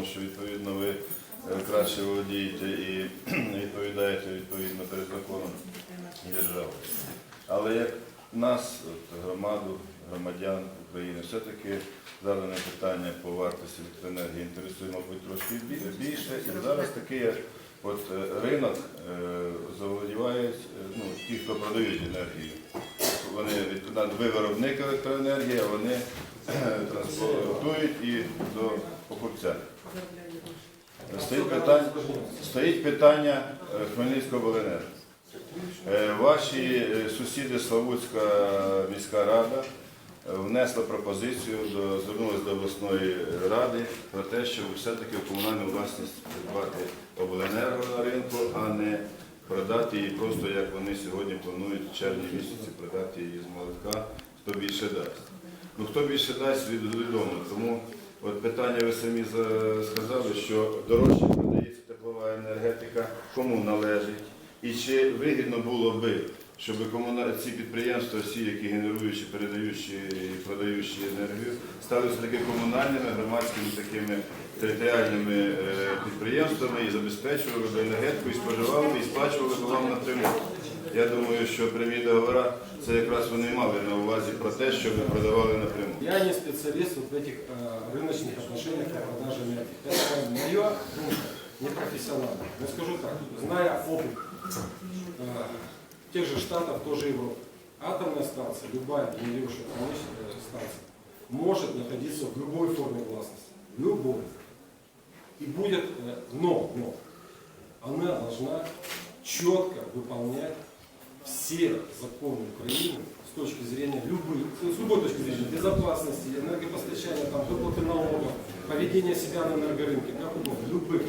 тому що відповідно ви е, краще володієте і відповідаєте відповідно перед законом і державою. Але як нас, от, громаду, громадян України, все-таки задане питання по вартості електроенергії інтересує, мабуть, трошки більше. І зараз такий от е, ринок е, заволодівають е, ну, ті, хто продають енергію. Вони відповідно, ви виробник електроенергії, а вони транспортують і до покупця. Стоїть питання, стоїть питання е, Хмельницького обленерго. Е, Ваші е, сусіди Славутська міська рада внесла пропозицію, звернулася до обласної ради про те, щоб все-таки в комунальну власність придбати обленерго на ринку, а не продати її просто, як вони сьогодні планують в червні місяці продати її з молотка, хто більше дасть. Ну хто більше дасть, від- відомо. Тому от питання ви самі сказали, що дорожче продається теплова енергетика, кому належить. І чи вигідно було би, щоб ці підприємства, всі, які генеруючі, передаючі і продаючі енергію, стали все-таки комунальними, громадськими такими територіальними е, підприємствами і забезпечували б енергетику, і споживали, і сплачували б. Я думаю, що прямі договори це якраз вони мали на увазі про те, щоб продавали напряму. Я не специалист вот в этих э, рыночных отношениях по продаже энергии. Это мое ну, непрофессионально. Но скажу так, зная опыт тех же Штатов, тоже Европы, атомная станция, любая генерирующая станция, может находиться в любой форме властности. Любой. И будет, э, но, но, она должна четко выполнять все законы Украины с точки зрения любых, с любой точки зрения, безопасности, энергопостачания, там, выплаты налогов, поведения себя на энергорынке, как угодно, любых.